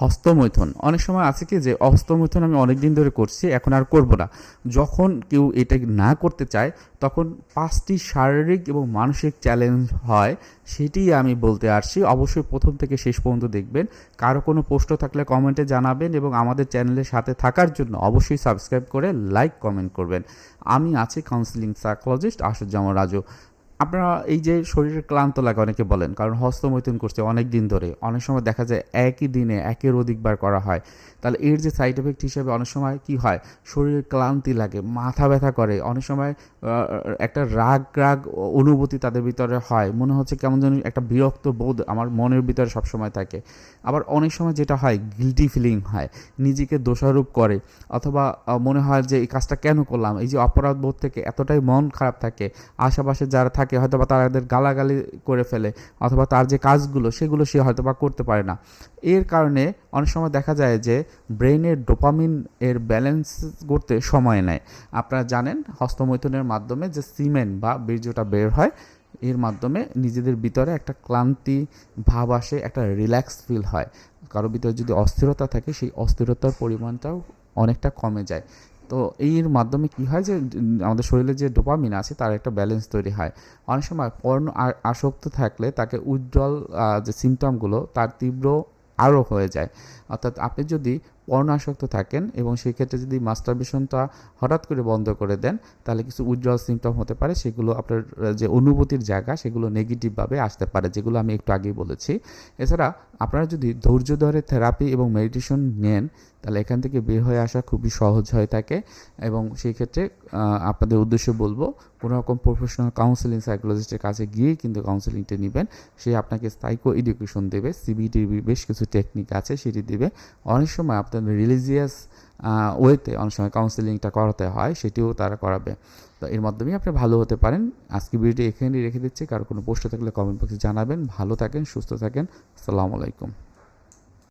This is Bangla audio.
হস্তমৈথুন। অনেক সময় আছে কি যে হস্তমৈথুন আমি অনেক দিন ধরে করছি, এখন আর করব না। যখন কেউ এটা না করতে চায়, তখন পাঁচটি শারীরিক এবং মানসিক চ্যালেঞ্জ হয়, সেটি আমি বলতে আসছি। অবশ্যই প্রথম থেকে শেষ পর্যন্ত দেখবেন। কারও কোনো প্রশ্ন থাকলে কমেন্টে জানাবেন এবং আমাদের চ্যানেলের সাথে থাকার জন্য অবশ্যই সাবস্ক্রাইব করে লাইক কমেন্ট করবেন। আমি আছি কাউন্সিলিং সাইকোলজিস্ট আশুজ্জামান রাজু। আপনারা এই যে শরীরের ক্লান্ত লাগে, অনেকে বলেন, কারণ হস্তমৈথুন করছে অনেক দিন ধরে। অনেক সময় দেখা যায় একই দিনে একের অধিকবার করা হয়। তাহলে এর যে সাইড এফেক্ট হিসেবে অনেক সময় কি হয়? শরীরের ক্লান্তি লাগে, মাথা ব্যথা করে, অনেক সময় একটা রাগ রাগ অনুভূতি তাদের ভিতরে হয়। মনে হচ্ছে কেমন যেন একটা বিরক্ত বোধ আমার মনের ভিতরে সবসময় থাকে। আবার অনেক সময় যেটা হয় গিলটি ফিলিং হয়, নিজেকে দোষারোপ করে, অথবা মনে হয় যে এই কাজটা কেন করলাম? এই যে অপরাধ বোধ থেকে এতটাই মন খারাপ থাকে, আশেপাশে যারা থাকে হয়তো বা তাদের গালাগালি করে ফেলে অথবা তার যে কাজগুলো, সেগুলো সে হয়তো বা করতে পারে না। এর কারণে অনেক সময় দেখা যায় যে ব্রেনের ডোপামিন এর ব্যালেন্স করতে সময় নেয়। আপনারা জানেন হস্তমৈথুনের মাধ্যমে যে সিমেন্ট বা বীর্যটা বের হয়, এর মাধ্যমে নিজেদের ভিতরে একটা ক্লান্তি ভাব আসে, একটা রিল্যাক্স ফিল হয়। কারও ভিতরে যদি অস্থিরতা থাকে, সেই অস্থিরতার পরিমাণটাও অনেকটা কমে যায়। তো এর মাধ্যমে কি হয় যে, আমাদের শরীরে যে ডোপামিন আছে, তার একটা ব্যালেন্স তৈরি হয়। অনেক সময় পর্ণ আসক্ত থাকলে তাকে উজ্জ্বল যে সিমটমগুলো তার তীব্র আরও হয়ে যায়। অর্থাৎ আপনি যদি পর্ণ আসক্ত থাকেন এবং সেই ক্ষেত্রে যদি মাস্টারবেশনটা হঠাৎ করে বন্ধ করে দেন, তাহলে কিছু উজ্জ্বল সিমটম হতে পারে। সেগুলো আপনার যে অনুভূতির জায়গা, সেগুলো নেগেটিভভাবে আসতে পারে, যেগুলো আমি একটু আগেই বলেছি। এছাড়া আপনারা যদি ধৈর্য ধরে থেরাপি এবং মেডিটেশন নেন, তাহলে এখান থেকে বের হয়ে আসা খুবই সহজ হয়ে থাকে এবং সেই ক্ষেত্রে আপনাদের উদ্দেশ্যে বলব, কোনো রকম প্রফেশনাল কাউন্সিলিং সাইকোলজিস্টের কাছে গিয়েই কিন্তু কাউন্সিলিংটা নেবেন। সে আপনাকে সাইকো এডুকেশন দেবে সিবিটির বেশ কিছু টেকনিক আছে, সেটি দেবে। অনেক সময় আপনাদের রিলিজিয়াস ওয়েতে অনেক সময় কাউন্সেলিংটা করাতে হয়, সেটিও তারা করাবে। তো এর মাধ্যমেই আপনি ভালো হতে পারেন। আজকে ভিডিওটি এখানেই রেখে দিচ্ছি। কারও কোনো প্রশ্ন থাকলে কমেন্ট বক্সে জানাবেন। ভালো থাকেন, সুস্থ থাকেন। আসসালামু আলাইকুম।